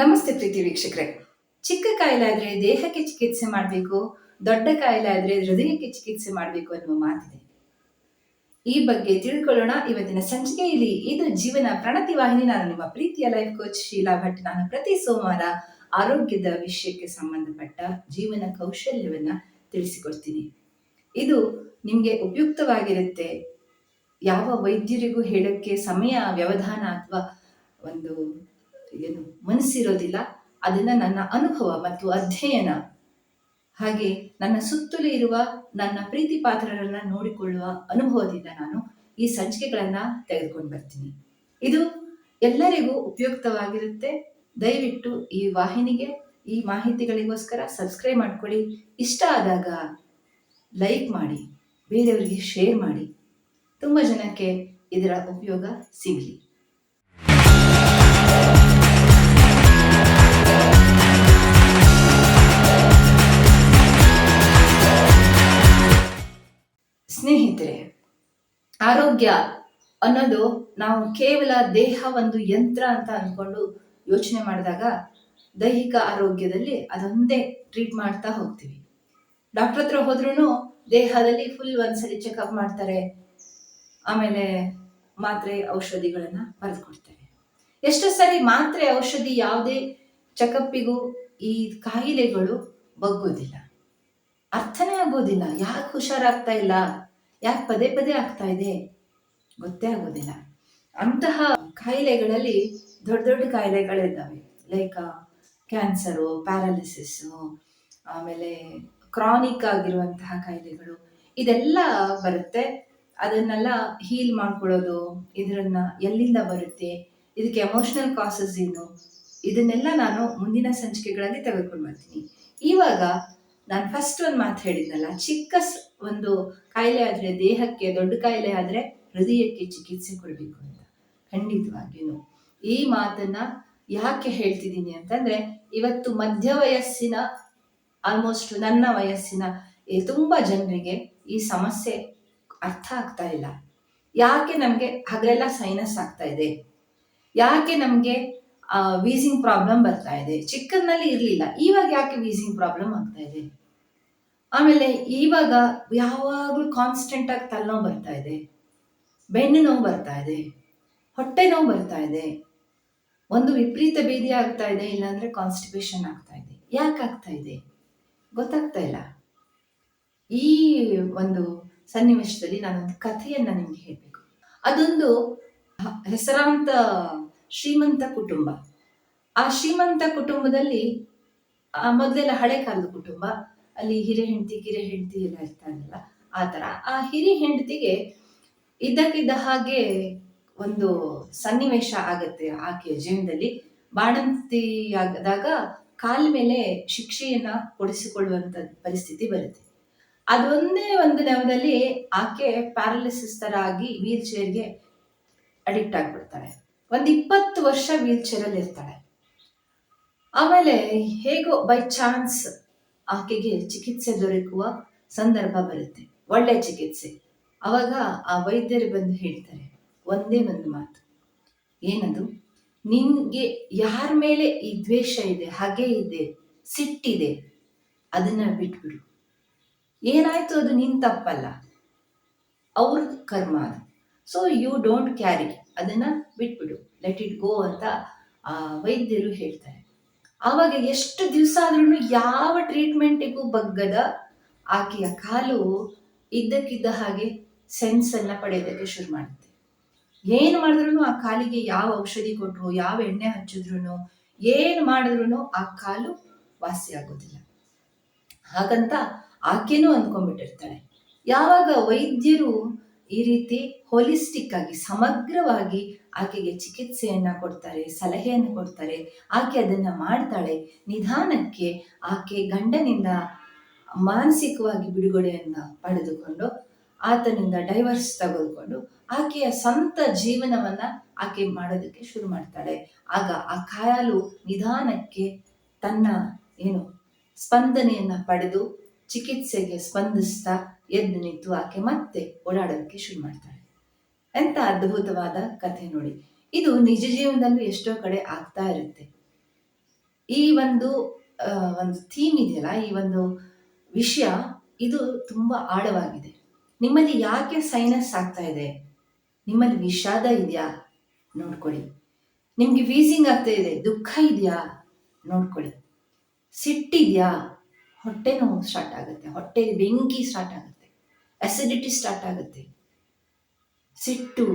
ನಮಸ್ತೆ ಪ್ರೀತಿ ವೀಕ್ಷಕರೇ. ಚಿಕ್ಕ ಕಾಯಿಲೆ ಆದ್ರೆ ದೇಹಕ್ಕೆ ಚಿಕಿತ್ಸೆ ಮಾಡಬೇಕು, ದೊಡ್ಡ ಕಾಯಿಲೆ ಆದ್ರೆ ಹೃದಯಕ್ಕೆ ಚಿಕಿತ್ಸೆ ಮಾಡಬೇಕು ಅನ್ನುವ ಮಾತಿದೆ. ಈ ಬಗ್ಗೆ ತಿಳ್ಕೊಳ್ಳೋಣ ಇವತ್ತಿನ ಸಂಚಿಕೆಯಲ್ಲಿ. ಇದು ಜೀವನ ಪ್ರಣತಿ ವಾಹಿನಿ. ನಾನು ನಿಮ್ಮ ಪ್ರೀತಿಯ ಲೈಫ್ ಕೋಚ್ ಶೀಲಾ ಭಟ್. ನಾನು ಪ್ರತಿ ಸೋಮವಾರ ಆರೋಗ್ಯದ ವಿಷಯಕ್ಕೆ ಸಂಬಂಧಪಟ್ಟ ಜೀವನ ಕೌಶಲ್ಯವನ್ನ ತಿಳಿಸಿಕೊಡ್ತೀನಿ. ಇದು ನಿಮಗೆ ಉಪಯುಕ್ತವಾಗಿರುತ್ತೆ. ಯಾವ ವೈದ್ಯರಿಗೂ ಹೇಳಕ್ಕೆ ಸಮಯ, ವ್ಯವಧಾನ ಅಥವಾ ಒಂದು ಏನು ಮನಸ್ಸಿರೋದಿಲ್ಲ. ಅದನ್ನ ನನ್ನ ಅನುಭವ ಮತ್ತು ಅಧ್ಯಯನ. ಹಾಗೆ ನನ್ನ ಸುತ್ತಲೂ ಇರುವ ನನ್ನ ಪ್ರೀತಿ ಪಾತ್ರರನ್ನ ನೋಡಿಕೊಳ್ಳುವ ಅನುಭವದಿಂದ ನಾನು ಈ ಸಂಚಿಕೆಗಳನ್ನ ತೆಗೆದುಕೊಂಡು ಬರ್ತೀನಿ. ಇದು ಎಲ್ಲರಿಗೂ ಉಪಯುಕ್ತವಾಗಿರುತ್ತೆ. ದಯವಿಟ್ಟು ಈ ವಾಹಿನಿಗೆ ಈ ಮಾಹಿತಿಗಳಿಗೋಸ್ಕರ ಸಬ್ಸ್ಕ್ರೈಬ್ ಮಾಡ್ಕೊಳ್ಳಿ. ಇಷ್ಟ ಆದಾಗ ಲೈಕ್ ಮಾಡಿ, ಬೇರೆಯವರಿಗೆ ಶೇರ್ ಮಾಡಿ. ತುಂಬ ಜನಕ್ಕೆ ಇದರ ಉಪಯೋಗ ಸಿಗಲಿ. ಸ್ನೇಹಿತರೆ, ಆರೋಗ್ಯ ಅನ್ನೋದು ನಾವು ಕೇವಲ ದೇಹ ಒಂದು ಯಂತ್ರ ಅಂತ ಅಂದ್ಕೊಂಡು ಯೋಚನೆ ಮಾಡಿದಾಗ ದೈಹಿಕ ಆರೋಗ್ಯದಲ್ಲಿ ಅದೊಂದೇ ಟ್ರೀಟ್ ಮಾಡ್ತಾ ಹೋಗ್ತೀವಿ. ಡಾಕ್ಟರ್ ಹತ್ರ ಹೋದ್ರೂ ದೇಹದಲ್ಲಿ ಫುಲ್ ಒಂದ್ಸರಿ ಚೆಕಪ್ ಮಾಡ್ತಾರೆ, ಆಮೇಲೆ ಮಾತ್ರೆ, ಔಷಧಿಗಳನ್ನ ಬರೆದು ಕೊಡ್ತಾರೆ ಎಷ್ಟೋ ಸರಿ ಮಾತ್ರೆ, ಔಷಧಿ ಯಾವುದೇ ಚೆಕಪ್ಪಿಗೂ ಈ ಕಾಯಿಲೆಗಳು ಬಗ್ಗೋದಿಲ್ಲ. ಅರ್ಥನೇ ಆಗೋದಿಲ್ಲ, ಯಾಕೆ ಹುಷಾರಾಗ್ತಾ ಇಲ್ಲ? ಯಾಕೆ ಪದೇ ಪದೇ ಆಗ್ತಾ ಇದೆ? ಗೊತ್ತೇ ಆಗೋದಿಲ್ಲ. ಅಂತಹ ಕಾಯಿಲೆಗಳಲ್ಲಿ ದೊಡ್ಡ ದೊಡ್ಡ ಕಾಯಿಲೆಗಳಿದ್ದಾವೆ. ಲೈಕ್ ಕ್ಯಾನ್ಸರು ಪ್ಯಾರಾಲಿಸಿಸ್ಸು ಆಮೇಲೆ ಕ್ರಾನಿಕ್ ಆಗಿರುವಂತಹ ಕಾಯಿಲೆಗಳು, ಇದೆಲ್ಲ ಬರುತ್ತೆ. ಅದನ್ನೆಲ್ಲ ಹೀಲ್ ಮಾಡ್ಕೊಳ್ಳೋದು, ಇದರನ್ನ ಎಲ್ಲಿಂದ ಬರುತ್ತೆ, ಇದಕ್ಕೆ ಎಮೋಷನಲ್ ಕಾಸಸ್ ಏನು, ಇದನ್ನೆಲ್ಲ ನಾನು ಮುಂದಿನ ಸಂಚಿಕೆಗಳಲ್ಲಿ ತೆಗೆದುಕೊಂಡು ಬರ್ತೀನಿ. ಇವಾಗ ನಾನು ಫಸ್ಟ್ ಒಂದು ಮಾತು ಹೇಳಿದ್ನಲ್ಲ, ಚಿಕ್ಕ ಒಂದು ಕಾಯಿಲೆ ಆದರೆ, ದೇಹಕ್ಕೆ ದೊಡ್ಡ ಕಾಯಿಲೆ ಆದರೆ ಹೃದಯಕ್ಕೆ ಚಿಕಿತ್ಸೆ ಕೊಡಬೇಕು ಅಂತ. ಖಂಡಿತವಾಗಿಯೂ. ಈ ಮಾತನ್ನ ಯಾಕೆ ಹೇಳ್ತಿದ್ದೀನಿ ಅಂತಂದ್ರೆ, ಇವತ್ತು ಮಧ್ಯ ವಯಸ್ಸಿನ ಆಲ್ಮೋಸ್ಟ್ ನನ್ನ ವಯಸ್ಸಿನ ತುಂಬ ಜನರಿಗೆ ಈ ಸಮಸ್ಯೆ ಅರ್ಥ ಆಗ್ತಾ ಇಲ್ಲ. ಯಾಕೆ ನಮಗೆ ಹಗಲೆಲ್ಲ ಸೈನಸ್ ಆಗ್ತಾ ಇದೆ? ಯಾಕೆ ನಮಗೆ ವೀಸಿಂಗ್ ಪ್ರಾಬ್ಲಮ್ ಬರ್ತಾ ಇದೆ? ಚಿಕ್ಕನ್ನಲ್ಲಿ ಇರಲಿಲ್ಲ, ಇವಾಗ ಯಾಕೆ ವೀಸಿಂಗ್ ಪ್ರಾಬ್ಲಮ್ ಆಗ್ತಾ ಇದೆ? ಆಮೇಲೆ ಇವಾಗ ಯಾವಾಗಲೂ ಕಾನ್ಸ್ಟೆಂಟ್ ಆಗಿ ತಲೆನೋವು ಬರ್ತಾ ಇದೆ. ಬೆನ್ನು ನೋವು ಬರ್ತಾ ಇದೆ. ಹೊಟ್ಟೆ ನೋವು ಬರ್ತಾ ಇದೆ. ಒಂದು ವಿಪರೀತ ಭೇದಿ ಆಗ್ತಾ ಇದೆ, ಇಲ್ಲಾಂದ್ರೆ ಕಾನ್ಸ್ಟಿಪೇಷನ್ ಆಗ್ತಾ ಇದೆ. ಯಾಕೆ ಆಗ್ತಾ ಇದೆ? ಗೊತ್ತಾಗ್ತಾ ಇಲ್ಲ. ಈ ಒಂದು ಸನ್ನಿವೇಶದಲ್ಲಿ ನಾನೊಂದು ಕಥೆಯನ್ನ ನಿಮ್ಗೆ ಹೇಳ್ಬೇಕು. ಅದೊಂದು ಹೆಸರಾಂತ ಶ್ರೀಮಂತ ಕುಟುಂಬ. ಆ ಶ್ರೀಮಂತ ಕುಟುಂಬದಲ್ಲಿ ಮೊದಲೆಲ್ಲ ಹಳೆ ಕಾಲದ ಕುಟುಂಬ. ಅಲ್ಲಿ ಹಿರಿ ಹೆಂಡತಿ ಕಿರೆ ಹೆಂಡತಿ ಎಲ್ಲ ಇರ್ತಾರಲ್ಲ, ಆ ಥರ. ಆ ಹಿರಿ ಹೆಂಡತಿಗೆ ಇದ್ದಕ್ಕಿದ್ದ ಹಾಗೆ ಒಂದು ಸನ್ನಿವೇಶ ಆಗತ್ತೆ ಆಕೆಯ ಜೀವನದಲ್ಲಿ. ಬಾಣಂತಿ ಆಗದಾಗ ಕಾಲ ಮೇಲೆ ಶಿಕ್ಷೆಯನ್ನ ಕೊಡಿಸಿಕೊಳ್ಳುವಂತ ಪರಿಸ್ಥಿತಿ ಬರುತ್ತೆ. ಅದೊಂದೇ ಒಂದು ನೆವದಲ್ಲಿ ಆಕೆ ಪ್ಯಾರಲಿಸಿಸ್ ತರ ಆಗಿ ವೀಲ್ ಚೇರ್ಗೆ ಅಡಿಕ್ಟ್ ಆಗ್ಬಿಡ್ತಾಳೆ. ಒಂದು ಇಪ್ಪತ್ತು ವರ್ಷ ವೀಲ್ ಚೇರಲ್ಲಿ ಇರ್ತಾಳೆ ಆಮೇಲೆ ಹೇಗೋ ಬೈ ಚಾನ್ಸ್ ಆಕೆಗೆ ಚಿಕಿತ್ಸೆ ದೊರಕುವ ಸಂದರ್ಭ ಬರುತ್ತೆ. ಒಳ್ಳೆ ಚಿಕಿತ್ಸೆ. ಅವಾಗ ಆ ವೈದ್ಯರು ಬಂದು ಹೇಳ್ತಾರೆ, ಒಂದೇ ಒಂದು ಮಾತು. ಏನದು? ನಿನ್ಗೆ ಯಾರ ಮೇಲೆ ಈ ದ್ವೇಷ ಇದೆ, ಹಗೆ ಇದೆ, ಸಿಟ್ಟಿದೆ, ಅದನ್ನ ಬಿಟ್ಬಿಡು. ಏನಾಯ್ತು ಅದು ನಿನ್ ತಪ್ಪಲ್ಲ. ಅವ್ರ ಕರ್ಮ ಅದು. ಸೊ ಯು ಡೋಂಟ್ ಕ್ಯಾರಿ ಅದನ್ನ ಬಿಟ್ಬಿಡು. ಲೆಟ್ ಇಟ್ ಗೋ ಅಂತ ಆ ವೈದ್ಯರು ಹೇಳ್ತಾರೆ. ಆವಾಗ ಎಷ್ಟು ದಿವಸ ಆದ್ರೂ ಯಾವ ಟ್ರೀಟ್ಮೆಂಟಿಗೂ ಬಗ್ಗದ ಆಕೆಯ ಕಾಲು ಇದ್ದಕ್ಕಿದ್ದ ಹಾಗೆ ಸೆನ್ಸ್ ಅನ್ನ ಪಡೆಯೋದಕ್ಕೆ ಶುರು ಮಾಡುತ್ತೆ. ಏನು ಮಾಡಿದ್ರು ಆ ಕಾಲಿಗೆ ಯಾವ ಔಷಧಿ ಕೊಟ್ರು, ಯಾವ ಎಣ್ಣೆ ಹಚ್ಚಿದ್ರು ಏನು ಮಾಡಿದ್ರು ಆ ಕಾಲು ವಾಸಿ ಆಗೋದಿಲ್ಲ. ಹಾಗಂತ ಆಕೆನೂ ಅಂದ್ಕೊಂಡ್ಬಿಟ್ಟಿರ್ತಾಳೆ. ಯಾವಾಗ ವೈದ್ಯರು ಈ ರೀತಿ ಹೋಲಿಸ್ಟಿಕ್ ಆಗಿ ಸಮಗ್ರವಾಗಿ ಆಕೆಗೆ ಚಿಕಿತ್ಸೆಯನ್ನ ಕೊಡ್ತಾರೆ, ಸಲಹೆಯನ್ನು ಕೊಡ್ತಾರೆ, ಆಕೆ ಅದನ್ನ ಮಾಡ್ತಾಳೆ. ನಿಧಾನಕ್ಕೆ ಆಕೆ ಗಂಡನಿಂದ ಮಾನಸಿಕವಾಗಿ ಬಿಡುಗಡೆಯನ್ನ ಪಡೆದುಕೊಂಡು, ಆತನಿಂದ ಡೈವರ್ಸ್ ತೆಗೆದುಕೊಂಡು ಆಕೆಯ ಸ್ವಂತ ಜೀವನವನ್ನ ಆಕೆ ಮಾಡೋದಕ್ಕೆ ಶುರು ಮಾಡ್ತಾಳೆ. ಆಗ ಆ ಕಾಯಾಲು ನಿಧಾನಕ್ಕೆ ತನ್ನ ಏನು ಸ್ಪಂದನೆಯನ್ನ ಪಡೆದು ಚಿಕಿತ್ಸೆಗೆ ಸ್ಪಂದಿಸ್ತಾ ಎದ್ದು ನಿಂತು ಆಕೆ ಮತ್ತೆ ಓಡಾಡೋದಕ್ಕೆ ಶುರು ಮಾಡ್ತಾಳೆ. ಎಂತ ಅದ್ಭುತವಾದ ಕಥೆ ನೋಡಿ. ಇದು ನಿಜ ಜೀವನದಲ್ಲೂ ಎಷ್ಟೋ ಕಡೆ ಆಗ್ತಾ ಇರುತ್ತೆ. ಈ ಒಂದು ಒಂದು ಥೀಮ್ ಇದೆಯಲ್ಲ, ಈ ಒಂದು ವಿಷಯ, ಇದು ತುಂಬಾ ಆಳವಾಗಿದೆ. ನಿಮ್ಮಲ್ಲಿ ಯಾಕೆ ಸೈನಸ್ ಆಗ್ತಾ ಇದೆ? ನಿಮ್ಮಲ್ಲಿ ವಿಷಾದ ಇದೆಯಾ? ನೋಡ್ಕೊಳ್ಳಿ. ನಿಮ್ಗೆ ವೀಸಿಂಗ್ ಆಗ್ತಾ ಇದೆ, ದುಃಖ ಇದೆಯಾ? ನೋಡ್ಕೊಳ್ಳಿ. ಸಿಟ್ಟಿದೆಯಾ ಹೊಟ್ಟೆ ನೋವು ಸ್ಟಾರ್ಟ್ ಆಗುತ್ತೆ. ಹೊಟ್ಟೆ ಬೆಂಕಿ ಸ್ಟಾರ್ಟ್ ಆಗುತ್ತೆ. ಅಸಿಡಿಟಿ ಸ್ಟಾರ್ಟ್ ಆಗುತ್ತೆ. ಸಿಟ್ಟು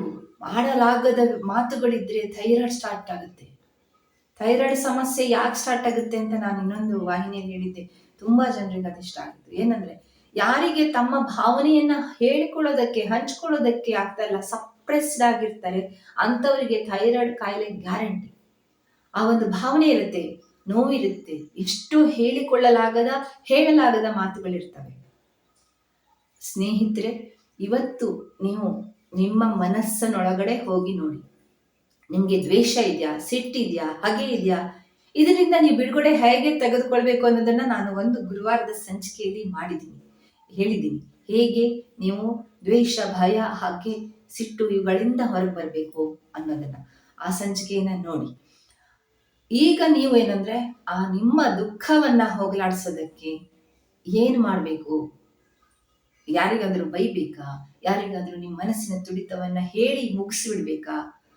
ಆಡಲಾಗದ ಮಾತುಗಳಿದ್ರೆ ಥೈರಾಯ್ಡ್ ಸ್ಟಾರ್ಟ್ ಆಗುತ್ತೆ. ಥೈರಾಯ್ಡ್ ಸಮಸ್ಯೆ ಯಾಕೆ ಸ್ಟಾರ್ಟ್ ಆಗುತ್ತೆ ಅಂತ ನಾನು ಇನ್ನೊಂದು ವಾಹಿನಿಯಲ್ಲಿ ಹೇಳಿದ್ದೆ. ತುಂಬಾ ಜನರಿಗೆ ಅದಿಷ್ಟ ಆಗುತ್ತೆ. ಏನಂದ್ರೆ, ಯಾರಿಗೆ ತಮ್ಮ ಭಾವನೆಯನ್ನ ಹೇಳಿಕೊಳ್ಳೋದಕ್ಕೆ, ಹಂಚ್ಕೊಳ್ಳೋದಕ್ಕೆ ಆಗ್ತಾ ಇಲ್ಲ ಸಪ್ರೆಸ್ಡ್ ಆಗಿರ್ತಾರೆ ಅಂತವರಿಗೆ ಥೈರಾಯ್ಡ್ ಕಾಯಿಲೆ ಗ್ಯಾರಂಟಿ ಆ ಒಂದು ಭಾವನೆ ಇರುತ್ತೆ ನೋವಿರುತ್ತೆ ಎಷ್ಟು ಹೇಳಿಕೊಳ್ಳಲಾಗದ, ಹೇಳಲಾಗದ ಮಾತುಗಳಿರ್ತವೆ. ಸ್ನೇಹಿತರೆ, ಇವತ್ತು ನೀವು ನಿಮ್ಮ ಮನಸ್ಸನ್ನೊಳಗಡೆ ಹೋಗಿ ನೋಡಿ. ನಿಮಗೆ ದ್ವೇಷ ಇದೆಯಾ? ಸಿಟ್ಟಿದೆಯಾ ಹಗೆ ಇದೆಯಾ? ಇದರಿಂದ ನೀವು ಬಿಡುಗಡೆ ಹೇಗೆ ತೆಗೆದುಕೊಳ್ಬೇಕು ಅನ್ನೋದನ್ನ ನಾನು ಒಂದು ಗುರುವಾರದ ಸಂಚಿಕೆಯಲ್ಲಿ ಮಾಡಿದ್ದೀನಿ, ಹೇಳಿದ್ದೀನಿ. ಹೇಗೆ ನೀವು ದ್ವೇಷ, ಭಯ, ಹಾಗೆ, ಸಿಟ್ಟು ಇವುಗಳಿಂದ ಹೊರಗೆ ಬರಬೇಕು ಅನ್ನೋದನ್ನ ಆ ಸಂಚಿಕೆಯನ್ನ ನೋಡಿ. ಈಗ ನೀವು ಏನಂದ್ರೆ, ಆ ನಿಮ್ಮ ದುಃಖವನ್ನ ಹೋಗಲಾಡಿಸೋದಕ್ಕೆ ಏನು ಮಾಡಬೇಕು? ಯಾರಿಗಾದ್ರೂ ಬೈಬೇಕಾ? ಯಾರಿಗಾದ್ರೂ ನಿಮ್ಮ ಮನಸ್ಸಿನ ತುಡಿತವನ್ನ ಹೇಳಿ ಮುಗಿಸಿಬಿಡ್ಬೇಕಾ?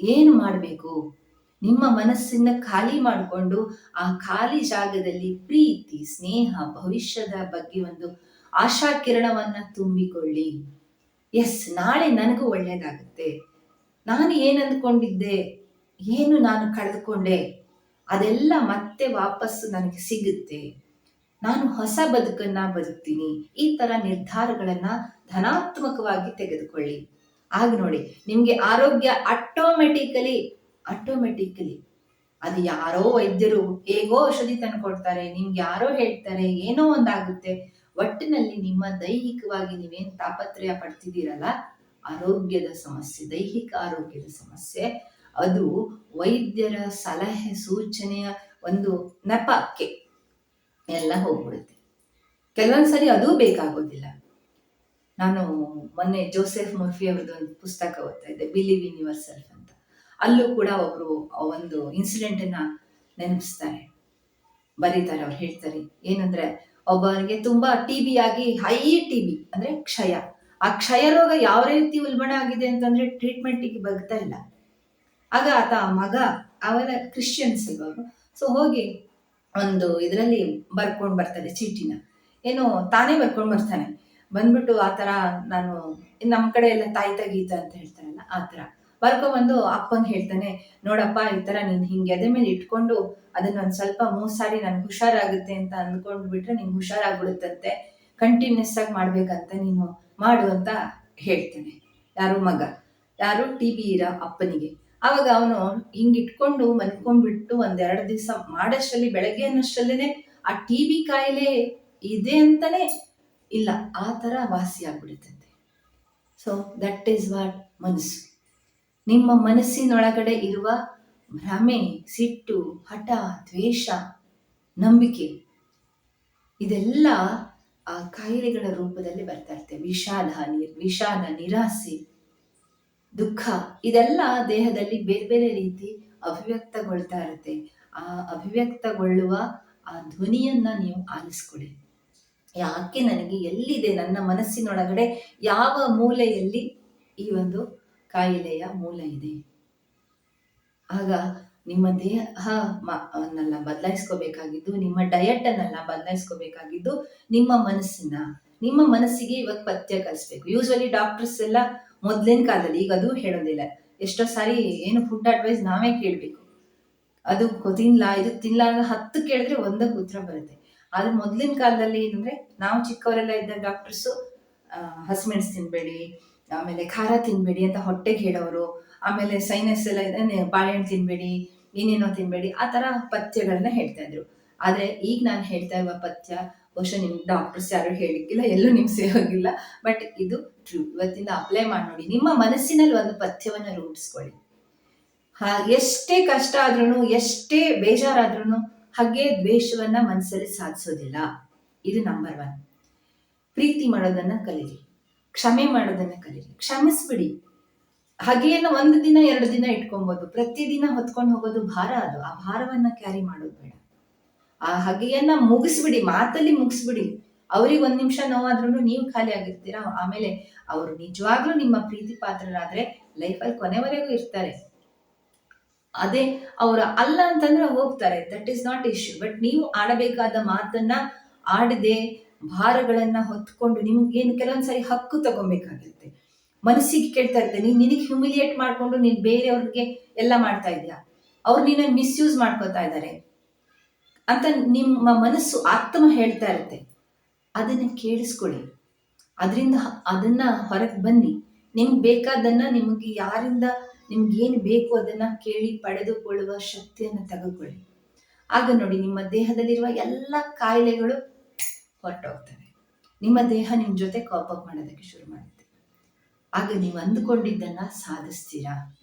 ಏನು ಮಾಡಬೇಕು? ನಿಮ್ಮ ಮನಸ್ಸನ್ನ ಖಾಲಿ ಮಾಡಿಕೊಂಡು ಆ ಖಾಲಿ ಜಾಗದಲ್ಲಿ ಪ್ರೀತಿ, ಸ್ನೇಹ, ಭವಿಷ್ಯದ ಬಗ್ಗೆ ಒಂದು ಆಶಾ ಕಿರಣವನ್ನ ತುಂಬಿಕೊಳ್ಳಿ. ಎಸ್ ನಾಳೆ ನನಗೂ ಒಳ್ಳೇದಾಗುತ್ತೆ. ನಾನು ಏನು ಅಂದ್ಕೊಂಡಿದ್ದೆ ಏನು ನಾನು ಕಳೆದುಕೊಂಡೆ? ಅದೆಲ್ಲ ಮತ್ತೆ ವಾಪಸ್ಸು ನನಗೆ ಸಿಗುತ್ತೆ. ನಾನು ಹೊಸ ಬದುಕನ್ನ ಬದುಕ್ತೀನಿ. ಈ ತರ ನಿರ್ಧಾರಗಳನ್ನ ಧನಾತ್ಮಕವಾಗಿ ತೆಗೆದುಕೊಳ್ಳಿ. ಆಗ ನೋಡಿ, ನಿಮ್ಗೆ ಆರೋಗ್ಯ ಆಟೋಮೆಟಿಕಲಿ ಆಟೋಮೆಟಿಕಲಿ ಅದು ಯಾರೋ ವೈದ್ಯರು ಹೇಗೋ ಔಷಧಿ ತಂದ್ಕೊಡ್ತಾರೆ, ನಿಮ್ಗೆ ಯಾರೋ ಹೇಳ್ತಾರೆ, ಏನೋ ಒಂದಾಗುತ್ತೆ. ಒಟ್ಟಿನಲ್ಲಿ ನಿಮ್ಮ ದೈಹಿಕವಾಗಿ ನೀವೇನ್ ತಾಪತ್ರಯ ಪಡ್ತಿದ್ದೀರಲ್ಲ, ಆರೋಗ್ಯದ ಸಮಸ್ಯೆ, ದೈಹಿಕ ಆರೋಗ್ಯದ ಸಮಸ್ಯೆ, ಅದು ವೈದ್ಯರ ಸಲಹೆ ಸೂಚನೆಯ ಒಂದು ನೆಪಕ್ಕೆ ಎಲ್ಲ ಹೋಗ್ಬಿಡುತ್ತೆ. ಕೆಲವೊಂದ್ಸರಿ ಅದೂ ಬೇಕಾಗೋದಿಲ್ಲ. ನಾನು ಮೊನ್ನೆ ಜೋಸೆಫ್ ಮರ್ಫಿ ಅವ್ರದ್ದು ಒಂದು ಪುಸ್ತಕ ಓದ್ತಾ ಇದ್ದೆ ಬಿಲೀವ್ ಇನ್ ಯುವರ್ ಸೆಲ್ಫ್ ಅಂತ. ಅಲ್ಲೂ ಕೂಡ ಒಬ್ರು ಒಂದು ಇನ್ಸಿಡೆಂಟ್ ಅನ್ನ ನೆನಪಿಸ್ತಾರೆ. ಬರೀತಾರೆ ಅವ್ರು ಹೇಳ್ತಾರೆ, ಏನಂದ್ರೆ ಒಬ್ಬನಿಗೆ ತುಂಬಾ ಟಿ ಬಿ ಆಗಿ ಹೈ ಟಿ ಬಿ ಅಂದ್ರೆ ಕ್ಷಯ. ಆ ಕ್ಷಯ ರೋಗ ಯಾವ ರೀತಿ ಉಲ್ಬಣ ಆಗಿದೆ ಅಂತಂದ್ರೆ ಟ್ರೀಟ್ಮೆಂಟಿಗೆ ಬಗ್ತಾ ಇಲ್ಲ. ಆಗ ಆತ ಮಗ ಅವರ ಕ್ರಿಶ್ಚಿಯನ್ಸ್ ಅವರು ಸೊ ಹೋಗಿ ಒಂದು ಇದರಲ್ಲಿ ಬರ್ಕೊಂಡು ಬರ್ತಾನೆ ಚೀಟಿನ. ಏನು ತಾನೇ ಬರ್ಕೊಂಡು ಬರ್ತಾನೆ. ಬಂದ್ಬಿಟ್ಟು ಆ ಥರ ನಾನು ನಮ್ಮ ಕಡೆ ಎಲ್ಲ ತಾಯಿ ಗೀತ ಅಂತ ಹೇಳ್ತಾರಲ್ಲ ಆ ಥರ. ಬರ್ಕೊಂಬಂದು ಅಪ್ಪಂಗೆ ಹೇಳ್ತಾನೆ, ನೋಡಪ್ಪ ಈ ಥರ ನೀನು ಹಿಂಗೆ ಅದೇ ಮೇಲೆ ಇಟ್ಕೊಂಡು ಅದನ್ನ ಒಂದು ಸ್ವಲ್ಪ ಮೂರು ಸಾರಿ ನನ್ಗೆ ಹುಷಾರಾಗುತ್ತೆ ಅಂತ ಅಂದ್ಕೊಂಡು ಬಿಟ್ರೆ ನಿಂಗೆ ಹುಷಾರಾಗ್ಬಿಡುತ್ತಂತೆ. ಕಂಟಿನ್ಯೂಸ್ ಆಗಿ ಮಾಡ್ಬೇಕಂತ ನೀನು ಮಾಡು ಅಂತ ಹೇಳ್ತಾನೆ. ಯಾರು ಮಗ? ಯಾರು? ಟಿ ಬಿ ಇರ ಅಪ್ಪನಿಗೆ. ಅವಾಗ ಅವನು ಹಿಂಗಿಟ್ಕೊಂಡು ಮಲ್ಕೊಂಡ್ಬಿಟ್ಟು ಒಂದೆರಡು ದಿವಸ ಮಾಡೋಷ್ಟರಲ್ಲಿ, ಬೆಳಗ್ಗೆ ಅನ್ನೋಷ್ಟರಲ್ಲೇ ಆ ಟಿ ಬಿ ಕಾಯಿಲೆ ಇದೆ ಅಂತಾನೆ ಇಲ್ಲ, ಆ ಥರ ವಾಸಿ ಆಗ್ಬಿಡುತ್ತಂತೆ ಸೊ ದಟ್ ಈಸ್ ವಾಟ್ ಮನಸ್ಸು. ನಿಮ್ಮ ಮನಸ್ಸಿನೊಳಗಡೆ ಇರುವ ಭ್ರಮೆ, ಸಿಟ್ಟು, ಹಠ, ದ್ವೇಷ, ನಂಬಿಕೆ, ಇದೆಲ್ಲ ಆ ಕಾಯಿಲೆಗಳ ರೂಪದಲ್ಲಿ ಬರ್ತಾ ಇರ್ತೇವೆ ವಿಷಾದ, ನಿರ್, ವಿಷಾದ, ನಿರಾಸೆ. ದುಃಖ, ಇದೆಲ್ಲ ದೇಹದಲ್ಲಿ ಬೇರೆ ಬೇರೆ ರೀತಿ ಅಭಿವ್ಯಕ್ತಗೊಳ್ತಾ ಇರುತ್ತೆ. ಆ ಅಭಿವ್ಯಕ್ತಗೊಳ್ಳುವ ಆ ಧ್ವನಿಯನ್ನ ನೀವು ಆಲಿಸ್ಕೊಳ್ಳಿ ಯಾಕೆ ನನಗೆ ಎಲ್ಲಿದೆ ನನ್ನ ಮನಸ್ಸಿನೊಳಗಡೆ ಯಾವ ಮೂಲೆಯಲ್ಲಿ ಈ ಒಂದು ಕಾಯಿಲೆಯ ಮೂಲ ಇದೆ? ಆಗ ನಿಮ್ಮ ದೇಹ ಅನ್ನೆಲ್ಲ ಬದಲಾಯಿಸ್ಕೋಬೇಕಾಗಿದ್ದು, ನಿಮ್ಮ ಡಯಟ್ ಅನ್ನೆಲ್ಲ ಬದಲಾಯಿಸ್ಕೋಬೇಕಾಗಿದ್ದು ನಿಮ್ಮ ಮನಸ್ಸನ್ನ ನಿಮ್ಮ ಮನಸ್ಸಿಗೆ ಇವಾಗ ಪಥ್ಯ ಕಲಿಸ್ಬೇಕು. ಯೂಶ್ವಲಿ ಡಾಕ್ಟರ್ಸ್ ಎಲ್ಲ ಮೊದ್ಲಿನ ಕಾಲದಲ್ಲಿ, ಈಗ ಅದು ಹೇಳೋದಿಲ್ಲ. ಎಷ್ಟೋ ಸಾರಿ ಏನು ಫುಡ್ ಅಡ್ವೈಸ್ ನಾವೇ ಕೇಳಬೇಕು. ಅದು ತಿನ್ಲಾ, ಇದು ತಿನ್ಲಾ ಅಂದ್ರೆ ಹತ್ತು ಕೇಳಿದ್ರೆ ಒಂದಕ್ಕೆ ಉತ್ತರ ಬರುತ್ತೆ. ಆದ್ರೆ ಮೊದ್ಲಿನ ಕಾಲದಲ್ಲಿ ಏನಂದ್ರೆ, ನಾವು ಚಿಕ್ಕವರೆಲ್ಲ ಇದ್ದ ಡಾಕ್ಟರ್ಸು ಹಸಿಮೆಣಸು ತಿನ್ಬೇಡಿ, ಆಮೇಲೆ ಖಾರ ತಿನ್ಬೇಡಿ ಅಂತ ಹೊಟ್ಟೆಗೆ ಹೇಳೋರು, ಆಮೇಲೆ ಸೈನಸ್ ಎಲ್ಲ ಬಾಳೆಹಣ್ಣು ತಿನ್ಬೇಡಿ, ಏನೇನೋ ತಿನ್ಬೇಡಿ, ಆ ಥರ ಪಥ್ಯಗಳನ್ನ ಹೇಳ್ತಾ ಇದ್ರು. ಆದ್ರೆ ಈಗ ನಾನು ಹೇಳ್ತಾ ಇರುವ ಪಥ್ಯ ಬಹುಶಃ ನಿಮ್ ಡಾಕ್ಟರ್ಸ್ ಯಾರು ಹೇಳಿಕ್ಕಿಲ್ಲ, ಎಲ್ಲೂ ನಿಮ್ಗೆ ಸೇರೋಗಿಲ್ಲ ಬಟ್ ಇದು ಟ್ರೂ ಇವತ್ತಿಂದ ಅಪ್ಲೈ ಮಾಡಿ ನೋಡಿ. ನಿಮ್ಮ ಮನಸ್ಸಿನಲ್ಲಿ ಒಂದು ಪಥ್ಯವನ್ನ ರೂಪಿಸ್ಕೊಳ್ಳಿ ಹಾ, ಎಷ್ಟೇ ಕಷ್ಟ ಆದ್ರೂ ಎಷ್ಟೇ ಬೇಜಾರಾದ್ರೂ ಹಾಗೆ ದ್ವೇಷವನ್ನ ಮನಸ್ಸಲ್ಲಿ ಸಾಧಿಸೋದಿಲ್ಲ. ಇದು ನಂಬರ್ ಒನ್ ಪ್ರೀತಿ ಮಾಡೋದನ್ನ ಕಲೀರಿ. ಕ್ಷಮೆ ಮಾಡೋದನ್ನ ಕಲೀರಿ. ಕ್ಷಮಿಸ್ಬಿಡಿ. ಹಾಗೆಯನ್ನು ಒಂದು ದಿನ, ಎರಡು ದಿನ ಇಟ್ಕೊಬೋದು. ಪ್ರತಿದಿನ ಹೊತ್ಕೊಂಡು ಹೋಗೋದು ಭಾರ ಅದು. ಆ ಭಾರವನ್ನ ಕ್ಯಾರಿ ಮಾಡೋದು ಬೇಡ. ಆ ಹಗೆಯನ್ನ ಮುಗಿಸ್ಬಿಡಿ, ಮಾತಲ್ಲಿ ಮುಗಿಸ್ಬಿಡಿ. ಅವ್ರಿಗೆ ಒಂದ್ ನಿಮಿಷ ನೋವಾದ್ರೂ ನೀವು ಖಾಲಿ ಆಗಿರ್ತೀರಾ? ಆಮೇಲೆ ಅವರು ನಿಜವಾಗ್ಲೂ ನಿಮ್ಮ ಪ್ರೀತಿ ಪಾತ್ರರಾದ್ರೆ ಲೈಫಲ್ಲಿ ಕೊನೆವರೆಗೂ ಇರ್ತಾರೆ. ಅದೇ ಅವರ ಅಲ್ಲ ಅಂತಂದ್ರೆ ಹೋಗ್ತಾರೆ. That is not issue but ನೀವು ಆಡಬೇಕಾದ ಮಾತನ್ನ ಆಡದೆ ಭಾರಗಳನ್ನ ಹೊತ್ಕೊಂಡು ನಿಮ್ಗೇನು ಕೆಲವೊಂದ್ಸರಿ ಹಕ್ಕು ತಗೊಬೇಕಾಗಿರುತ್ತೆ ಮನಸ್ಸಿಗೆ ಕೇಳ್ತಾ ಇರ್ತೇನೆ ನೀನ್ ನಿನಗೆ ಹ್ಯೂಮಿಲಿಯೇಟ್ ಮಾಡ್ಕೊಂಡು ನೀನ್ ಬೇರೆಯವ್ರಿಗೆ ಎಲ್ಲ ಮಾಡ್ತಾ ಇದೀಯಾ? ಅವ್ರು ನಿನ್ನ ಮಿಸ್ಯೂಸ್ ಮಾಡ್ಕೋತಾ ಇದ್ದಾರೆ. ಅಂತ ನಿಮ್ಮ ಮನಸ್ಸು ಆತ್ಮ ಹೇಳ್ತಾ ಇರುತ್ತೆ. ಅದನ್ನ ಕೇಳಿಸ್ಕೊಳ್ಳಿ. ಅದರಿಂದ ಅದನ್ನ ಹೊರಗೆ ಬನ್ನಿ. ನಿಮ್ಗೆ ಬೇಕಾದನ್ನ ನಿಮಗೆ ಯಾರಿಂದ ನಿಮ್ಗೆ ಏನು ಬೇಕು ಅದನ್ನ ಕೇಳಿ ಪಡೆದುಕೊಳ್ಳುವ ಶಕ್ತಿಯನ್ನು ತೆಗೆದುಕೊಳ್ಳಿ. ಆಗ ನೋಡಿ ನಿಮ್ಮ ದೇಹದಲ್ಲಿರುವ ಎಲ್ಲ ಕಾಯಿಲೆಗಳು ಹೊರಟೋಗ್ತವೆ. ನಿಮ್ಮ ದೇಹ ನಿಮ್ಮ ಜೊತೆ ಕಾಪಪ್ ಮಾಡೋದಕ್ಕೆ ಶುರು ಮಾಡುತ್ತೆ. ಆಗ ನೀವು ಅಂದುಕೊಂಡಿದ್ದನ್ನ ಸಾಧಿಸ್ತೀರಾ?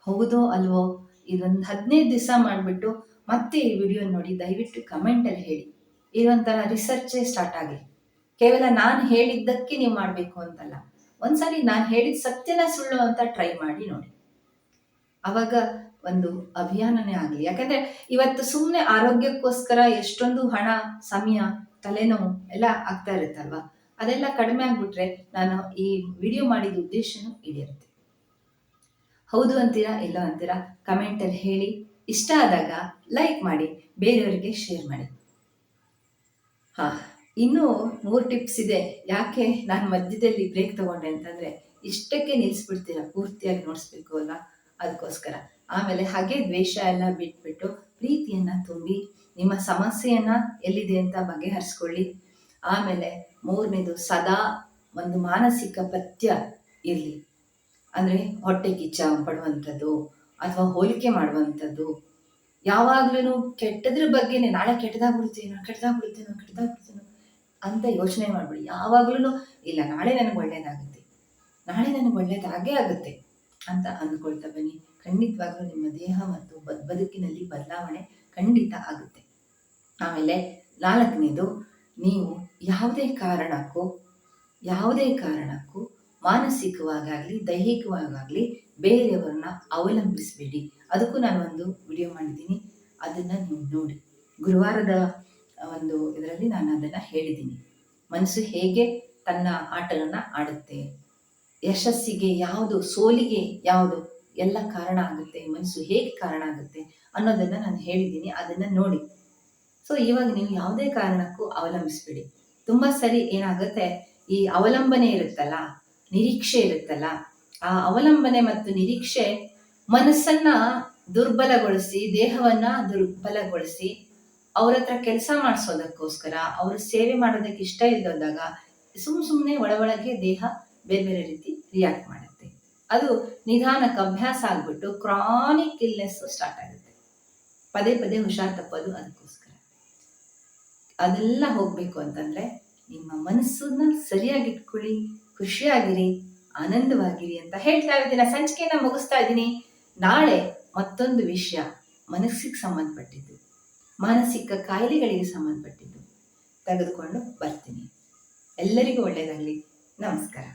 ಹೌದೋ ಅಲ್ವೋ? ಇದೊಂದು ಹದಿನೈದು ದಿವಸ ಮಾಡಿಬಿಟ್ಟು ಮತ್ತೆ ಈ ವಿಡಿಯೋ ನೋಡಿ, ದಯವಿಟ್ಟು ಕಮೆಂಟಲ್ಲಿ ಹೇಳಿ. ಇದೊಂಥರ ರಿಸರ್ಚೇ ಸ್ಟಾರ್ಟ್ ಆಗಿ. ಕೇವಲ ನಾನು ಹೇಳಿದ್ದಕ್ಕೆ ನೀವು ಮಾಡಬೇಕು ಅಂತಲ್ಲ. ಒಂದ್ಸಲಿ ನಾನು ಹೇಳಿದ ಸತ್ಯನ ಸುಳ್ಳು ಅಂತ ಟ್ರೈ ಮಾಡಿ ನೋಡಿ. ಅವಾಗ ಒಂದು ಅಭಿಯಾನನೇ ಆಗಲಿ. ಯಾಕಂದ್ರೆ ಇವತ್ತು ಸುಮ್ಮನೆ ಆರೋಗ್ಯಕ್ಕೋಸ್ಕರ ಎಷ್ಟೊಂದು ಹಣ, ಸಮಯ, ತಲೆನೋವು ಎಲ್ಲ ಆಗ್ತಾ ಇರುತ್ತಲ್ವಾ? ಅದೆಲ್ಲ ಕಡಿಮೆ ಆಗ್ಬಿಟ್ರೆ ನಾನು ಈ ವಿಡಿಯೋ ಮಾಡಿದ ಉದ್ದೇಶನೂ ಈಡೇರುತ್ತೆ. ಹೌದು ಅಂತೀರಾ, ಇಲ್ಲ ಅಂತೀರಾ? ಕಮೆಂಟಲ್ಲಿ ಹೇಳಿ. ಇಷ್ಟ ಆದಾಗ ಲೈಕ್ ಮಾಡಿ, ಬೇರೆಯವರಿಗೆ ಶೇರ್ ಮಾಡಿ. ಹಾ, ಇನ್ನೂ ಮೂರು ಟಿಪ್ಸ್ ಇದೆ. ಯಾಕೆ ನಾನು ಮಧ್ಯದಲ್ಲಿ ಬ್ರೇಕ್ ತಗೊಂಡೆ ಅಂತಂದ್ರೆ ಇಷ್ಟಕ್ಕೆ ನಿಲ್ಲಿಸ್ಬಿಡ್ತೀರ ಪೂರ್ತಿಯಾಗಿ ನೋಡಿಸ್ಬೇಕು ಅಲ್ಲ ಅದಕ್ಕೋಸ್ಕರ ಆಮೇಲೆ ಹಾಗೆ ದ್ವೇಷ ಎಲ್ಲ ಬಿಟ್ಬಿಟ್ಟು ಪ್ರೀತಿಯನ್ನ ತುಂಬಿ, ನಿಮ್ಮ ಸಮಸ್ಯೆಯನ್ನ ಎಲ್ಲಿದೆ ಅಂತ ಬಗೆಹರಿಸ್ಕೊಳ್ಳಿ. ಆಮೇಲೆ ಮೂರನೇದು, ಸದಾ ಒಂದು ಮಾನಸಿಕ ಪಥ್ಯ ಇರಲಿ. ಅಂದರೆ ಹೊಟ್ಟೆ ಕಿಚ್ಚ ಪಡುವಂಥದ್ದು ಅಥವಾ ಹೋಲಿಕೆ ಮಾಡುವಂಥದ್ದು. ಯಾವಾಗ್ಲೂ ಕೆಟ್ಟದ್ರ ಬಗ್ಗೆನೇ, ನಾಳೆ ಕೆಟ್ಟದಾಗ್ಬಿಡ್ತೀನೋ ಕೆಟ್ಟದಾಗ್ಬಿಡ್ತೀನೋ ಕೆಟ್ಟದಾಗ್ಬಿಡ್ತೀನೋ ಅಂತ ಯೋಚನೆ ಮಾಡ್ಬಿಡಿ. ಯಾವಾಗ್ಲೂ ಇಲ್ಲ, ನಾಳೆ ನನಗೆ ಒಳ್ಳೇದಾಗುತ್ತೆ. ನಾಳೆ ನನಗೆ ಒಳ್ಳೇದಾಗೇ ಆಗುತ್ತೆ ಅಂತ ಅಂದ್ಕೊಳ್ತಾ ಬನ್ನಿ. ಖಂಡಿತವಾಗ್ಲೂ ನಿಮ್ಮ ದೇಹ ಮತ್ತು ಬದುಕಿನಲ್ಲಿ ಬದಲಾವಣೆ ಖಂಡಿತ ಆಗುತ್ತೆ. ಆಮೇಲೆ ನಾಲ್ಕನೇದು, ನೀವು ಯಾವುದೇ ಕಾರಣಕ್ಕೂ ಯಾವುದೇ ಕಾರಣಕ್ಕೂ ಮಾನಸಿಕವಾಗಲಿ ದೈಹಿಕವಾಗಲಿ ಬೇರೆಯವರನ್ನ ಅವಲಂಬಿಸಬೇಡಿ. ಅದಕ್ಕೂ ನಾನು ಒಂದು ವಿಡಿಯೋ ಮಾಡಿದ್ದೀನಿ. ಅದನ್ನು ನೀವು ನೋಡಿ. ಗುರುವಾರದ ಒಂದು ಇದರಲ್ಲಿ ನಾನು ಅದನ್ನು ಹೇಳಿದ್ದೀನಿ. ಮನಸ್ಸು ಹೇಗೆ ತನ್ನ ಆಟಗಳನ್ನ ಆಡುತ್ತೆ, ಯಶಸ್ಸಿಗೆ ಯಾವುದು, ಸೋಲಿಗೆ ಯಾವುದು ಎಲ್ಲ ಕಾರಣ ಆಗುತ್ತೆ, ಮನಸ್ಸು ಹೇಗೆ ಕಾರಣ ಆಗುತ್ತೆ ಅನ್ನೋದನ್ನು ನಾನು ಹೇಳಿದ್ದೀನಿ. ಅದನ್ನು ನೋಡಿ. ಸೊ ಇವಾಗ ನೀವು ಯಾವುದೇ ಕಾರಣಕ್ಕೂ ಅವಲಂಬಿಸ್ಬೇಡಿ. ತುಂಬ ಸರಿ ಏನಾಗುತ್ತೆ? ಈ ಅವಲಂಬನೆ ಇರುತ್ತಲ್ಲ ನಿರೀಕ್ಷೆ ಇರುತ್ತಲ್ಲ? ಆ ಅವಲಂಬನೆ ಮತ್ತು ನಿರೀಕ್ಷೆ ಮನಸ್ಸನ್ನ ದುರ್ಬಲಗೊಳಿಸಿ, ದೇಹವನ್ನ ದುರ್ಬಲಗೊಳಿಸಿ ಅವ್ರ ಹತ್ರ ಕೆಲಸ ಮಾಡಿಸೋದಕ್ಕೋಸ್ಕರ, ಅವ್ರ ಸೇವೆ ಮಾಡೋದಕ್ಕೆ ಇಷ್ಟ ಇಲ್ಲದಾಗ ಸುಮ್ ಸುಮ್ಮನೆ ಒಳ ಒಳಗೆ ದೇಹ ಬೇರೆ ಬೇರೆ ರೀತಿ ರಿಯಾಕ್ಟ್ ಮಾಡುತ್ತೆ. ಅದು ನಿಧಾನಕ್ಕೆ ಅಭ್ಯಾಸ ಆಗ್ಬಿಟ್ಟು ಕ್ರಾನಿಕ್ ಇಲ್ನೆಸ್ ಸ್ಟಾರ್ಟ್ ಆಗುತ್ತೆ. ಪದೇ ಪದೇ ಹುಷಾರ್ ತಪ್ಪೋದು ಅದಕ್ಕೋಸ್ಕರ. ಅದೆಲ್ಲ ಹೋಗ್ಬೇಕು ಅಂತಂದ್ರೆ ನಿಮ್ಮ ಮನಸ್ಸನ್ನ ಸರಿಯಾಗಿ ಇಟ್ಕೊಳ್ಳಿ. ಖುಷಿಯಾಗಿರಿ, ಆನಂದವಾಗಿರಿ ಅಂತ ಹೇಳ್ತಾ ಇದ್ದೀನಿ ಸಂಚಿಕೆಯನ್ನ ಮುಗಿಸ್ತಾ ಇದ್ದೀನಿ. ನಾಳೆ ಮತ್ತೊಂದು ವಿಷಯ ಮನಸ್ಸಿಗೆ ಸಂಬಂಧಪಟ್ಟಿದ್ದು, ಮಾನಸಿಕ ಕಾಯಿಲೆಗಳಿಗೆ ಸಂಬಂಧಪಟ್ಟಿದ್ದು ತೆಗೆದುಕೊಂಡು ಬರ್ತೀನಿ. ಎಲ್ಲರಿಗೂ ಒಳ್ಳೆಯದಾಗಲಿ. ನಮಸ್ಕಾರ.